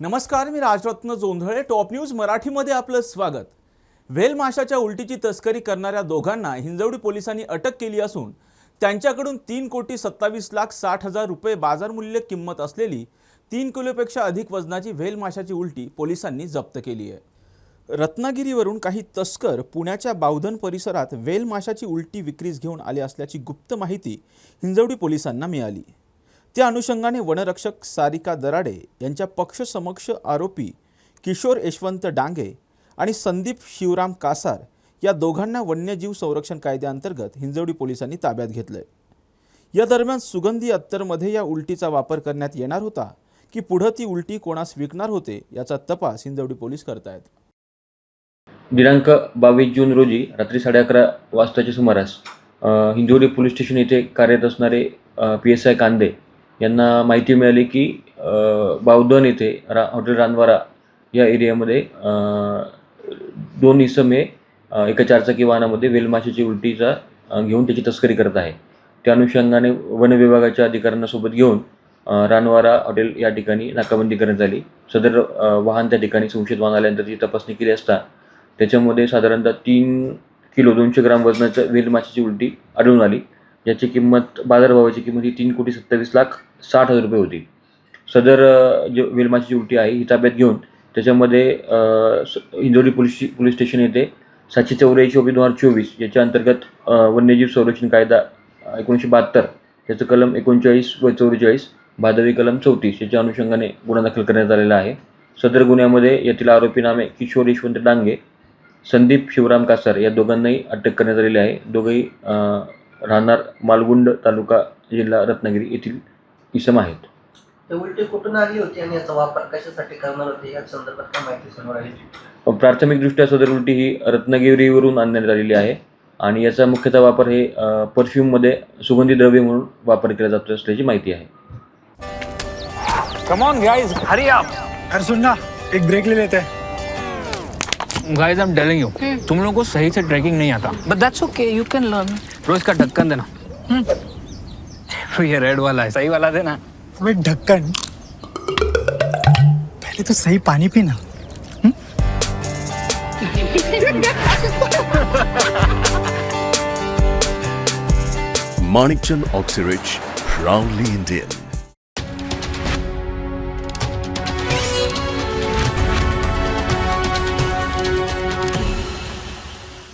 नमस्कार मी Rajratna Jondhale. Top news मराठीमध्ये आपलं स्वागत. व्हेल माशाच्या उलटीची तस्करी करणाऱ्या दोघांना हिंजवडी पोलिसांनी अटक केली असून त्यांच्याकडून तीन कोटी सत्तावीस लाख साठ हजार रुपये बाजारमूल्य किंमत असलेली तीन किलोपेक्षा अधिक वजनाची व्हेल माशाची उलटी पोलिसांनी जप्त केली आहे. रत्नागिरीवरून काही तस्कर पुण्याच्या बावधन परिसरात वेल माशाची उलटी विक्रीस घेऊन आले असल्याची गुप्त माहिती हिंजवडी पोलिसांना मिळाली. त्या अनुषंगाने वनरक्षक सारिका दराडे यांच्या पक्षसमक्ष आरोपी किशोर यशवंत डांगे आणि संदीप शिवराम कासार या दोघांना वन्यजीव संरक्षण कायद्याअंतर्गत हिंजवडी पोलिसांनी ताब्यात घेतलंय. या दरम्यान सुगंधी अत्तरमध्ये या उलटीचा वापर करण्यात येणार होता की पुढं ती उलटी कोणास विकणार होते याचा तपास हिंजवडी पोलीस करतायत. दिनांक बावीस जून रोजी रात्री साडे अकरा वाजताच्या सुमारास हिंजवडी पोलीस स्टेशन येथे कार्यरत असणारे पी एस आय कांदे यांना माहिती मिळाली की बावधन येथे रा हॉटेल रानवारा या एरियामध्ये दोन इसम हे एका चारचाकी वाहनामध्ये वेलमाशाची उलटीचा घेऊन त्याची तस्करी करत आहे. त्या अनुषंगाने वन विभागाच्या अधिकाऱ्यांना सोबत घेऊन रानवारा हॉटेल या ठिकाणी नाकाबंदी करण्यात आली. सदर वाहन त्या ठिकाणी संशयित वाहन आल्यानंतर ती तपासणी केली असता त्याच्यामध्ये साधारणतः तीन किलो दोनशे ग्राम वजनाचं वेल माशाची उलटी आढळून आली. याची किंमत बाजारभावाची किंमत ही तीन कोटी सत्तावीस लाख साठ हजार रुपये होती. सदर जे विलमाची माशाची उलटी आहे ही ताब्यात घेऊन त्याच्यामध्ये स- इंदोरी पोलीस पोलीस स्टेशन येथे सातशे चौऱ्याऐंशी ओबी दोन हजार चोवीस याच्या अंतर्गत वन्यजीव संरक्षण कायदा एकोणीसशे बहात्तर याचं कलम एकोणचाळीस व चौवेचाळीस भादवी कलम चौतीस याच्या अनुषंगाने गुन्हा दाखल करण्यात आलेला आहे. सदर गुन्ह्यामध्ये यातील आरोपी नामे किशोर यशवंत डांगे संदीप शिवराम कासार या दोघांनाही अटक करण्यात आलेली आहे. दोघंही राहणार मालगुंड तालुका जिल्हा रत्नागिरी येथील इसम आहेत. ते उलटी कुठून आली होती आणि याचा वापर कशासाठी करणार होते? या संदर्भात काय माहिती समोर आली? प्राथमिकदृष्ट्या सदर उलटी ही रत्नागिरीवरून आणण्यात आलेली आहे आणि याचा मुख्यतः वापर हे परफ्यूममध्ये सुगंधी द्रव्य म्हणून वापर केला जातो असल्याची माहिती आहे. Come on guys hurry up अरे सुन ना एक ब्रेक ले लेते. हैं guys I am telling you तुम लोगों को सही से ट्रैकिंग नहीं आता. But that's okay, you can learn. रोज का ढक्कन देना। तो ये रेड वाला है सही वाला देना। अबे ढक्कन। पहले तो सही पानी पीना। Manikchand Oxyrich, proudly Indian.